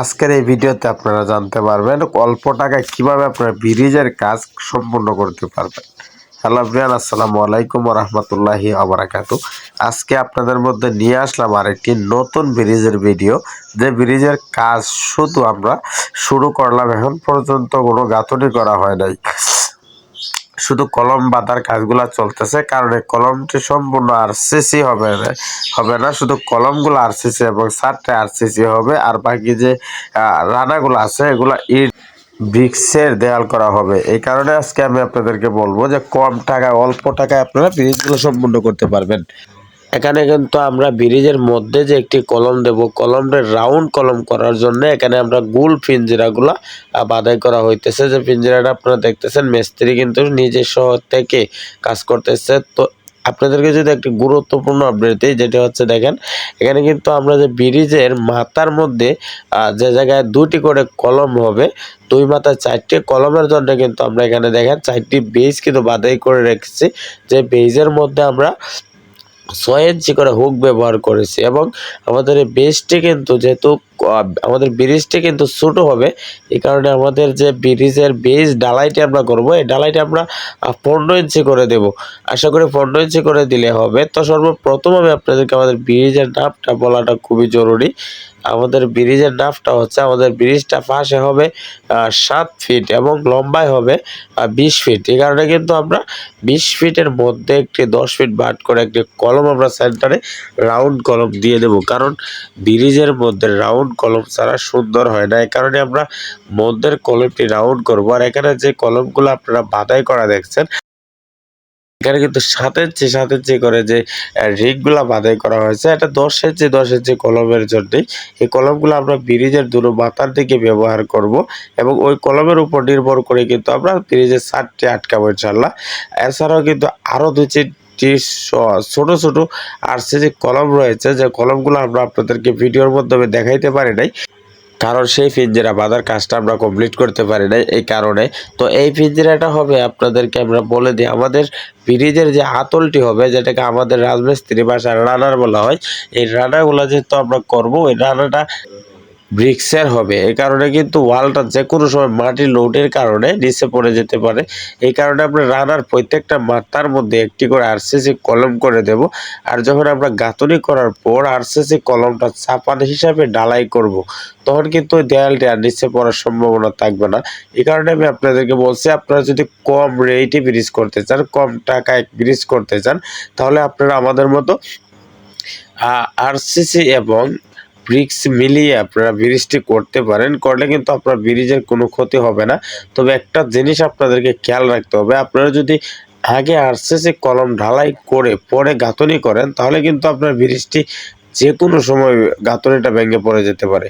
আজকের এই ভিডিওতে আপনারা জানতে পারবেন অল্প টাকায় কীভাবে আপনারা ব্রিজের কাজ সম্পন্ন করতে পারবেন। হ্যালো ব্রিয়ান আসসালামু আলাইকুম রহমতুল্লাহি আবরাকাত আজকে আপনাদের মধ্যে নিয়ে আসলাম আরেকটি নতুন ব্রিজের ভিডিও। যে ব্রিজের কাজ শুধু আমরা শুরু করলাম, এখন পর্যন্ত কোনো গাঁথনি করা হয় নাই। শুধু কলম বাঁধার কাজগুলো চলতেছে, কারণ এই কলমটি সম্পূর্ণ আরসিসি হবে হবে না, শুধু কলমগুলো আরসিসি এবং সারটা আরসিসি হবে, আর বাকি যে রানাগুলো আছে, এগুলো ইট, ব্রিক্সের দেয়াল করা হবে। এই কারণে আজকে আমি আপনাদেরকে বলব যে কম টাকায়, অল্প টাকায় আপনারা ব্রিজগুলো সম্পূর্ণ করতে পারবেন। এখানে কিন্তু আমরা ব্রিজের মধ্যে যে একটি কলম দেব, কলমটা রাউন্ড কলম করার জন্য এখানে আমরা গোল পিঞ্জিরাগুলা বাধাই করা হইতেছে। যে পিঞ্জিরাটা আপনারা দেখতেছেন, মিস্ত্রি কিন্তু নিজস্ব থেকে কাজ করতেছে। তো আপনাদেরকে যদি একটি গুরুত্বপূর্ণ আপডেট দিই, যেটা হচ্ছে দেখেন, এখানে কিন্তু আমরা যে ব্রিজের মাথার মধ্যে যে জায়গায় দুটি করে কলম হবে, দুই মাথায় চারটি, কলমের জন্য কিন্তু আমরা এখানে দেখেন, চারটি বেজ কিন্তু বাধাই করে রেখেছি। যে বেজের মধ্যে আমরা ছয় ইঞ্চি করে হুক ব্যবহার করেছে এবং আমাদের এই বেসটি কিন্তু যেহেতু আমাদের ব্রিজটি কিন্তু ছোটো হবে। এই কারণে আমাদের যে ব্রিজের বেস ডালাইটি আমরা করব, এই ডালাইটি আমরা পনেরো ইঞ্চি করে দেব। আশা করি পনেরো ইঞ্চি করে দিলে হবে। তো সর্বপ্রথম আমি আপনাদেরকে আমাদের ব্রিজের নামটা বলাটা খুবই জরুরি। আমাদের ব্রিজের নামটা হচ্ছে, আমাদের ব্রিজটা পাশে হবে সাত ফিট এবং লম্বায় হবে বিশ ফিট এই কারণে কিন্তু আমরা বিশ ফিটের মধ্যে একটি দশ ফিট বাট করে একটি কলম আমরা সেন্টারে রাউন্ড কলম দিয়ে দেব। কারণ ব্রিজের মধ্যে রাউন্ড কলম ছাড়া সুন্দর হয় না। এই কারণে আমরা মধ্যের কলমটি রাউন্ড করব। আর এখানে যে কলমগুলো আপনারা বাধাই করা দেখছেন, এখানে কিন্তু সাত ইঞ্চি সাত ইঞ্চি করে যে রিগগুলা বাধাই করা হয়েছে। এটা দশ ইঞ্চি দশ ইঞ্চি কলমের জন্যই। এই কলমগুলো আমরা ব্রিজের দুটো মাথার দিকে ব্যবহার করব এবং ওই কলমের উপর নির্ভর করে কিন্তু আমরা ব্রিজের সারটি আটকাবো ইনশাল্লাহ এছাড়াও কিন্তু আরও দুই চারটি স- ছোট ছোট আরসিসি কলম রয়েছে, যে কলমগুলো আমরা আপনাদেরকে ভিডিওর মাধ্যমে দেখাইতে পারি নাই, কারণ সেই পিঞ্জিরা বাঁধার কাজটা আমরা কমপ্লিট করতে পারি নাই এই কারণে। তো এই পিঞ্জিরাটা হবে আপনাদেরকে আমরা বলে দিই, আমাদের ব্রিজের যে আতলটি হবে, যেটাকে আমাদের রাজমিস্ত্রি ভাষায় রানার বলা হয়, এই রানাগুলো যেহেতু আমরা করব, ওই রানাটা ব্রিক্সের হবে। এই কারণে কিন্তু ওয়ালটা যে কোনো সময় মাটির লোডের কারণে নিচে পড়ে যেতে পারে। এই কারণে আমরা রানার প্রত্যেকটা মাথার মধ্যে একটি করে আরসিসি কলম করে দেব। আর যখন আমরা গাঁথনি করার পর আরসিসি কলমটা চাপান হিসাবে ডালাই করব। তখন কিন্তু দেয়ালটি আর নিচে পড়ার সম্ভাবনা থাকবে না। এই কারণে আমি আপনাদেরকে বলছি, আপনারা যদি কম রেটে ব্রিজ করতে চান, কম টাকায় ব্রিজ করতে চান, তাহলে আপনারা আমাদের মতো আরসিসি এবং ব্রিক্স মিলিয়ে আপনারা ব্রিজটি করতে পারেন, করলে কিন্তু আপনার ব্রিজের কোনো ক্ষতি হবে না। তবে একটা জিনিস আপনাদেরকে খেয়াল রাখতে হবে, আপনারা যদি আগে আরসিসি কলম ঢালাই করে পরে গাঁথনি করেন, তাহলে কিন্তু আপনার ব্রিজটি যে কোনো সময় গাঁথনিটা ভেঙে পড়ে যেতে পারে।